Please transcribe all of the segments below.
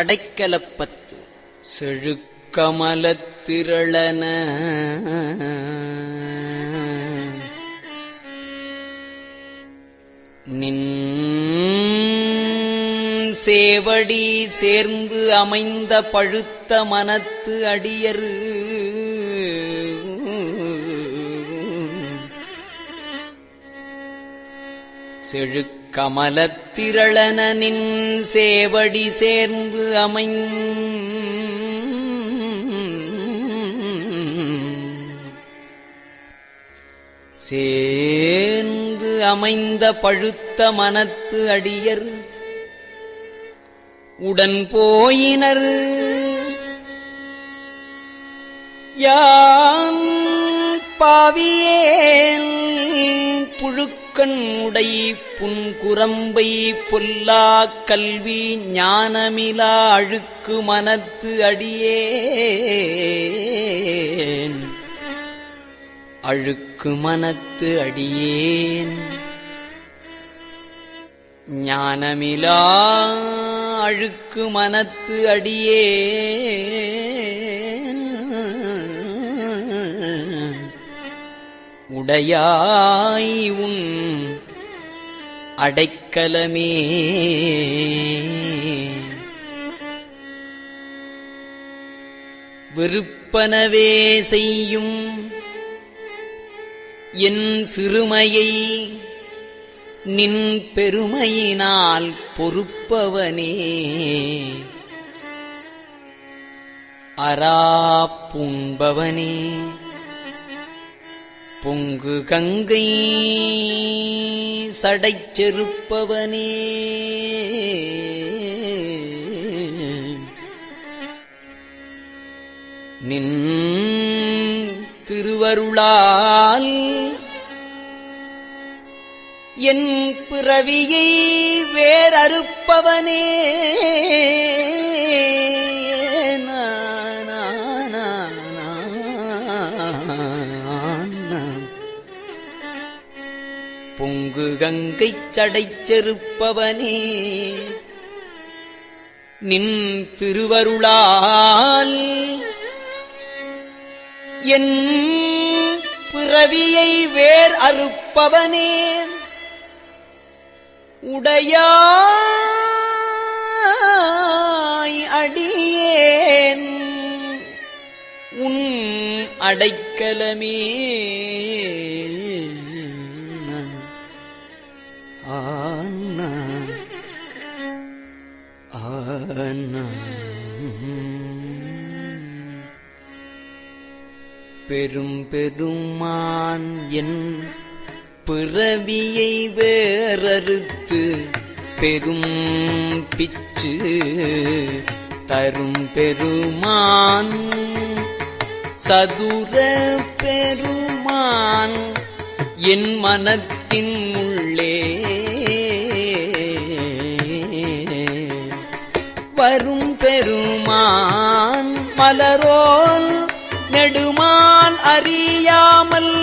அடைக்கலப்பத்து செழுக்கமலத்திரளன நின் சேவடி சேர்ந்து அமைந்த பழுத்த மனத்து அடியரு. செழுக்கமலத்திரளனின் சேவடி சேர்ந்து அமைந் சேர்ந்து அமைந்த பழுத்த மனத்து அடியர் உடன் போயினர். யான் பாவியேன் புக்கண் உடை புன்குரம்பை பொல்லா கல்வி ஞானமிலா அழுக்கு மனத்து அடியே அழுக்கு மனத்து அடியேன். ஞானமிலா அழுக்கு மனத்து அடியேன். உடையாய் உன் அடைக்கலமே. விருப்பனவே செய்யும் என் சிறுமையை நின் பெருமையினால் பொறுப்பவனே. அராப்புண்பவனே பொங்கு கங்கை சடைச் செருப்பவனே. நின் திருவருளால் என் பிறவியை வேறறுப்பவனே. பொங்கு கங்கைச் சடைச் செருப்பவனே நின் திருவருளால் என் பிறவியை வேர் அறுப்பவனே. உடையாய் அடியேன் உன் அடைக்கலமே. ஆனா பெரும் பெருமான் என் பிறவியை வேறறுத்து பெரும் பிச்சு தரும் பெருமான். சதுர பெருமான் என் மனத்தின் பெருமான் மலரோன் நெடுமான் அறியாமல்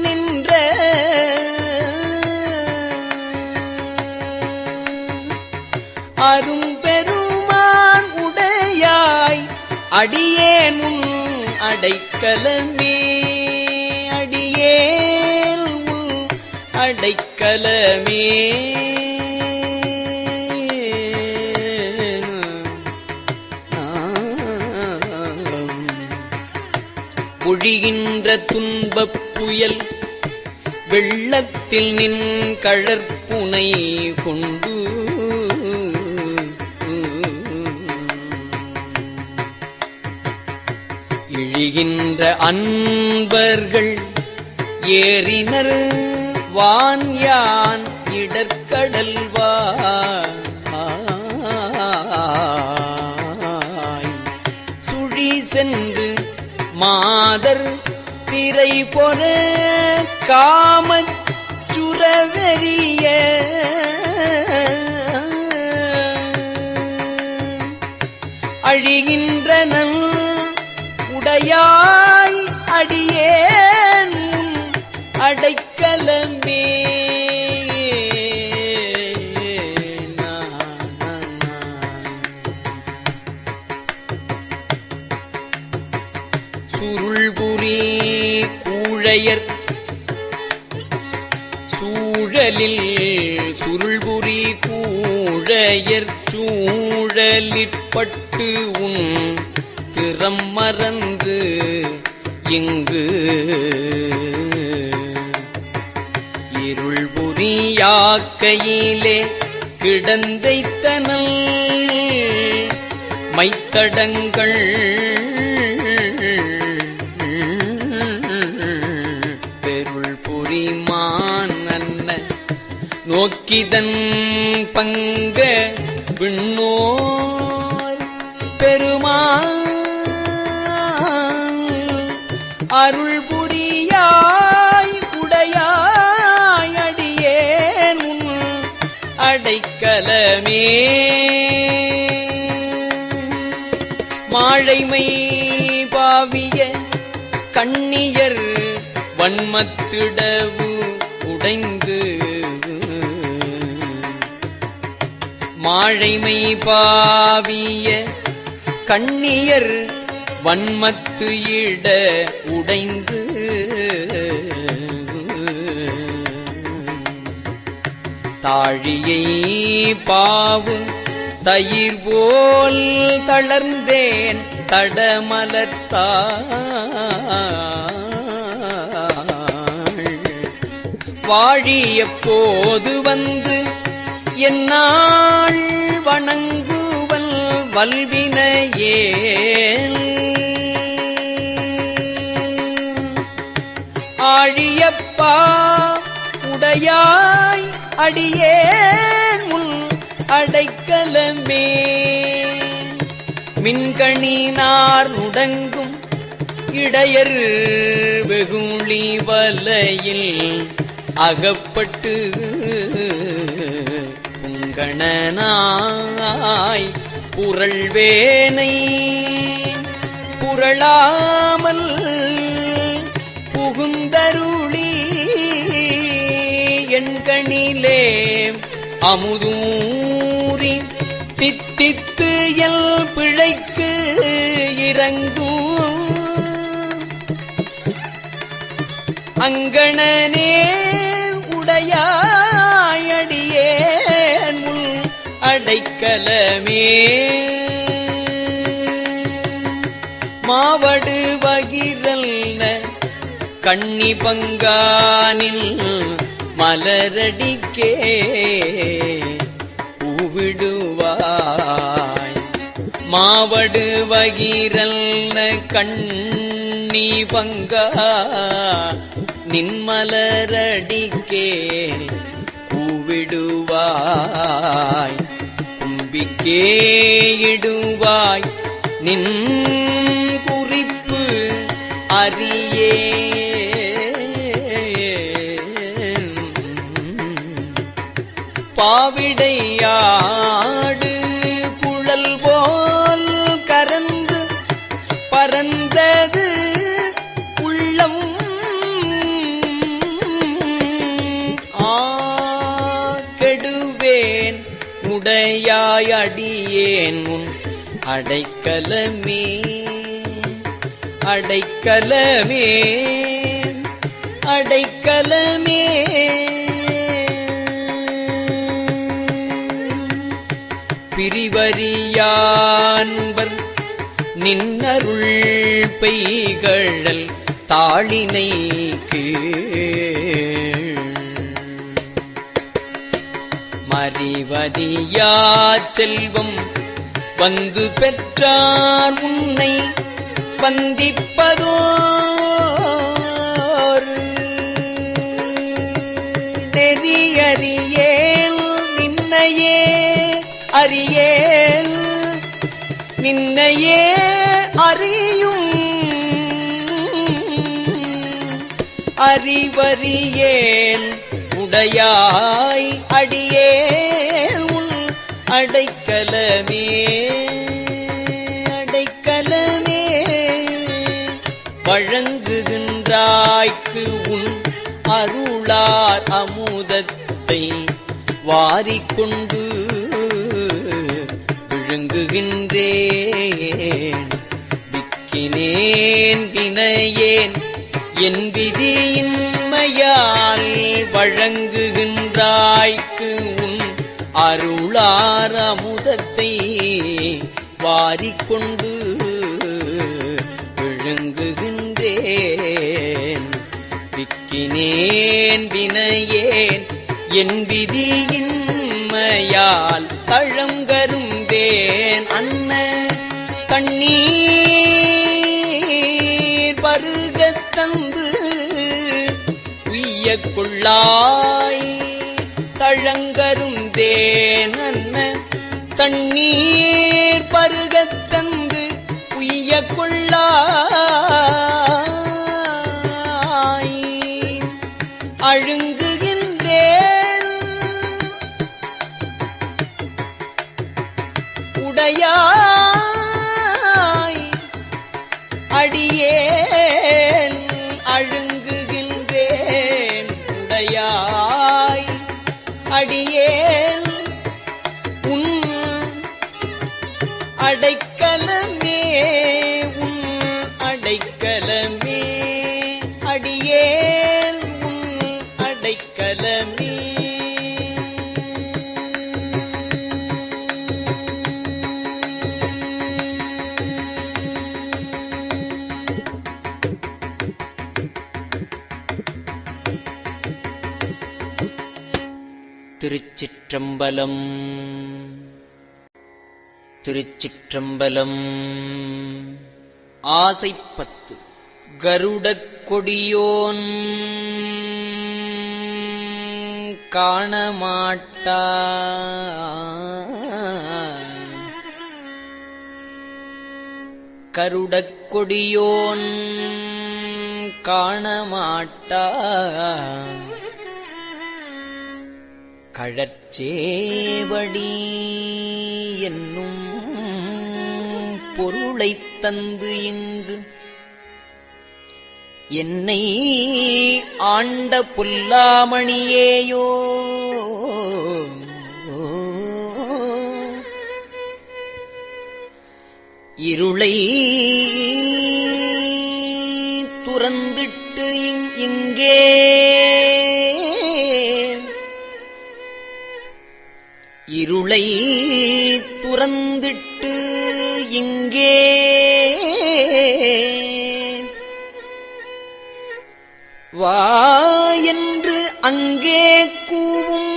நின்ற அரும் பெருமான் உடையாய் அடியேனும் அடைக்கலமே. அடியேல் உன் அடைக்கலமே. பொழிகின்ற துன்பப் புயல் வெள்ளத்தில் நின் கழற்புனை கொண்டு. இழிகின்ற அன்பர்கள் ஏறினர் வான் யான் இடற்கடல்வா சுழி சென்று மாதர் திரை பொற காமச் சுரவெறிய அழிகின்றனன் உடையாய் சூழையர் சூழலில் சுருள்புரி கூழையர் சூழலிற்பட்டு உன் திறம் மறந்து இங்கு இருள் புரியாக்கையிலே கிடந்தைத்தனல் மைத்தடங்கள் நோக்கிதன் பங்க விண்ணோர் பெருமான் அருள் புரியாய் உடையாய் அடைக்கலமே. மாழைமை பாவிய கண்ணியர் வன்மத்திடவு உடைந்து மாழைமை பாவிய கண்ணியர் வன்மத்து இட உடைந்து தாழியை பாவு தயிர் போல் தளர்ந்தேன் தடமலர்த்தாள். வாழிய போது வந்து என்னால் வணங்குவல் வல்வினையே ஆழியப்பா உடையாய் அடியேன் முன் அடைக்கலமே. மின்கணினார் உடங்கும் இடையர் வெகுளி வலையில் அகப்பட்டு புங்கணனாய் புரள்வேனை புரளாமல் புகுந்தருளி எண்கணிலே அமுதூரி தித்தித்து எல் பிழைக்கு இறங்கும் அங்கணனே அடைக்கலமே மாவடு வகிரல்ன கண்ணி பங்கானில் மலரடிக்கே பூவிடுவாய். மாவடு வகிரல்ன கண்ணி பங்கா நின்மலரடிக்கே பூவிடுவாய். குறிக்கேயிடுவாய் நின் குறிப்பு அறியே உடையாய் அடியேன் உன் அடைக்கலமே. அடைக்கலமே. அடைக்கலமே. பிரிவரியான்பர் நின்னருள் பெய்கழல் தாளினை கீழ் மறிவதியா செல்வம் வந்து பெற்றார் உன்னை வந்திப்பதோர். நெறியறியேன் நின்னையே அறியேன் நின்னையே. அறிவறியேன். உடையாய் அடியே உன் அடைக்கலமே. அடைக்கலமே. வழங்குகின்றாய்க்கு உன் அருளார் அமுதத்தை வாரிக்கொண்டு விழுங்குகின்றேன். விக்கினேன் வினையேன் என் விதியின்மையால் வழங்குகின்றாய்க்கு உன் அருளார அமுதத்தை வாரிக்கொண்டு விழுங்குகின்றேன். விக்கினேன் வினையேன் என் விதியின்மையால் தழங்கருந்தேன். அன்ன கண்ணீர் கொள்ளாய் தழங்கரும் தேனன்ன தண்ணீர் பருகத் தந்து உய்ய கொள்ளாய். அழுங்குகின்றேன். உடையா திருச்சிற்றம்பலம். திருச்சிற்றம்பலம். ஆசைப்பத்து கருடக் கொடியோன் காணமாட்டா. கருடக் கொடியோன் காணமாட்டா. கழற்சேவடி என்னும் பொருளைத் தந்து இங்கு. என்னை ஆண்ட புல்லாமணியேயோ? இருளை துறந்திட்டு இங்கே இருளை துறந்திட்டு இங்கே. வா என்று அங்கே கூவும்.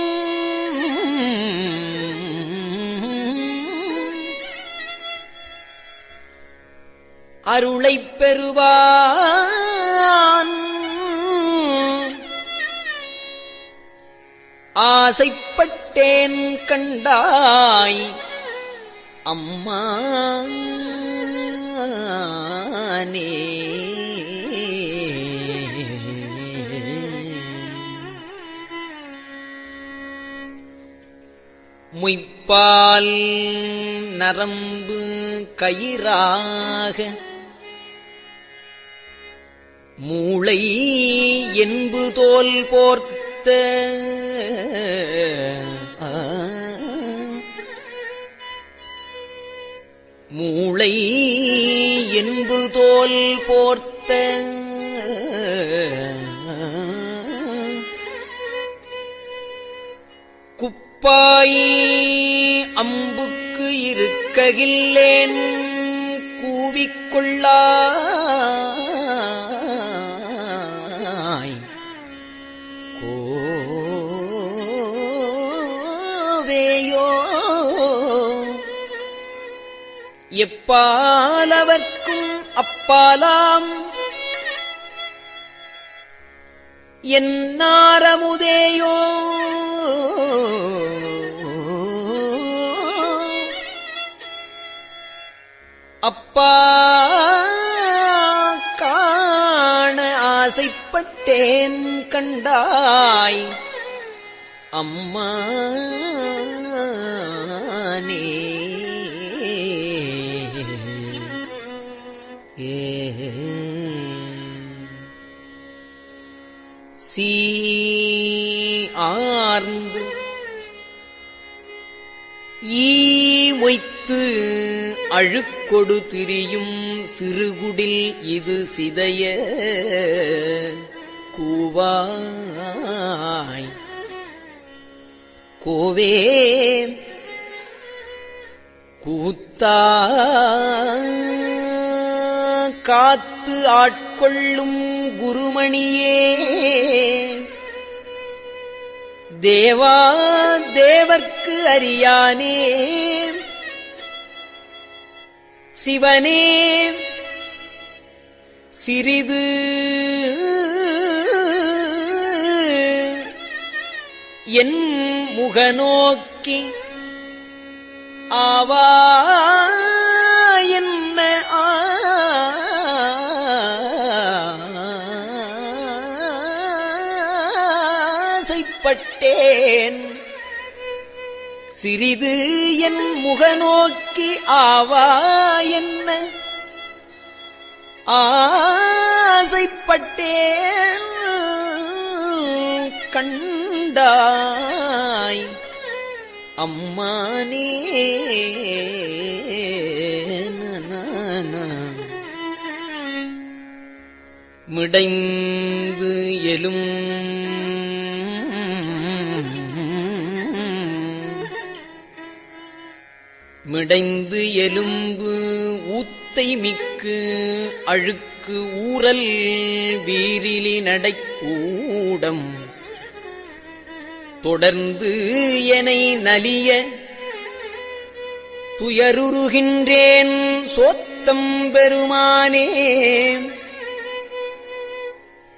அருளைப் பெறுவான். ஆசைப்பட்டேன் கண்டாய். அம்மா நீ. முய்ப்பால் நரம்பு கயிறாக. மூளை என்பு தோல் போர்த்த என்பு தோல் போர்த்த. குப்பாய் அம்புக்கு இருக்ககில்லேன் கூவிக்கொள்ளா எப்பாலவர்க்கும் அப்பாலாம். என்னாரமுதேயோ அப்பா காண ஆசைப்பட்டேன் கண்டாய். அம்மா சீ ஆர்ந்து ஈ மொய்த்து அழுக்கொடு திரியும் சிறுகுடில் இது சிதைய கூவாய். கோவே கூத்தா காத்து ஆட்கொள்ளும் குருமணியே. தேவா தேவர்க்கு அறியானே. சிவனே சிறிது என் முகநோக்கி ஆவா. சிறிது என் முகநோக்கி ஆவா என்ன? ஆசைப்பட்டேன் கண்டாய். அம்மானே மிடைந்து எலும் மிடைந்து எலும்பு ஊத்தை மிக்கு அழுக்கு ஊரல் வீரிலி நடைக்கூடம். தொடர்ந்து எனை நலிய துயருருகின்றேன் சோத்தம் பெருமானே.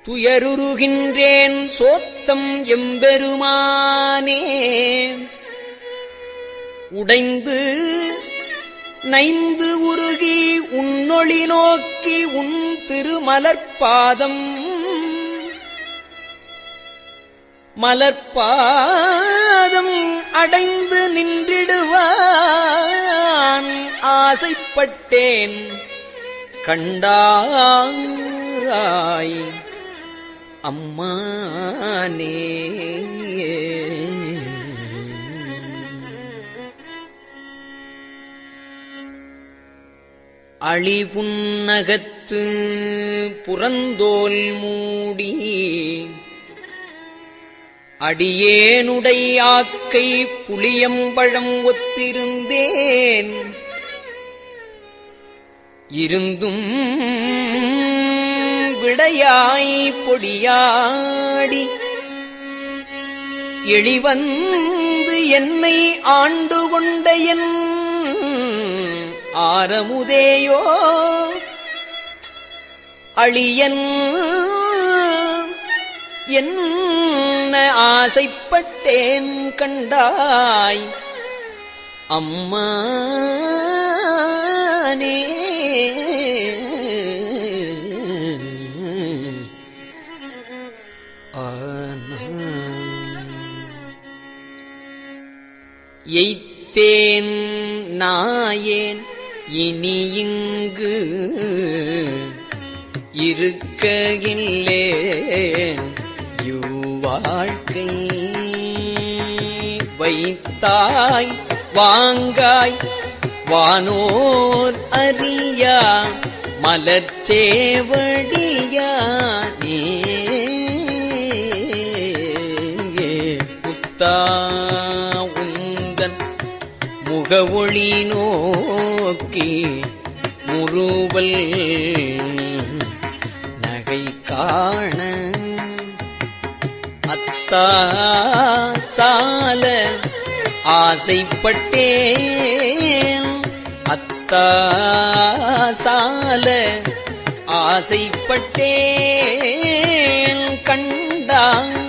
துயருருகின்றேன் சோத்தம் எம்பெருமானே. உடைந்து நைந்து உருகி உன்னொளி நோக்கி உன் திருமலர்பாதம் மலர்பாதம் அடைந்து நின்றிடுவான். ஆசைப்பட்டேன் கண்டாய் அம்மானே. அழிபுன்னகத்து புறந்தோல் மூடி அடியேனுடையாக்கை புளியம்பழம் ஒத்திருந்தேன். இருந்தும் விடையாய் பொடியாடி எளிவந்து என்னை ஆண்டு கொண்ட என் ஆரமுதேயோ? அழியன் என்ன ஆசைப்பட்டேன் கண்டாய்? அம்மானே. எய்த்தேன் நாயேன். இனி இங்கு இருக்ககில்லேன் யுவாழ்க்கை வைத்தாய் வாங்காய் வானோர் அறியா மலர்ச்சேவடியானே புத்தா உந்தன் முகவொழினோ நோக்கி முருவல் நகை காண. அத்தா சால ஆசைப்பட்டேன். அத்தா சால ஆசைப்பட்டேன். கண்டான்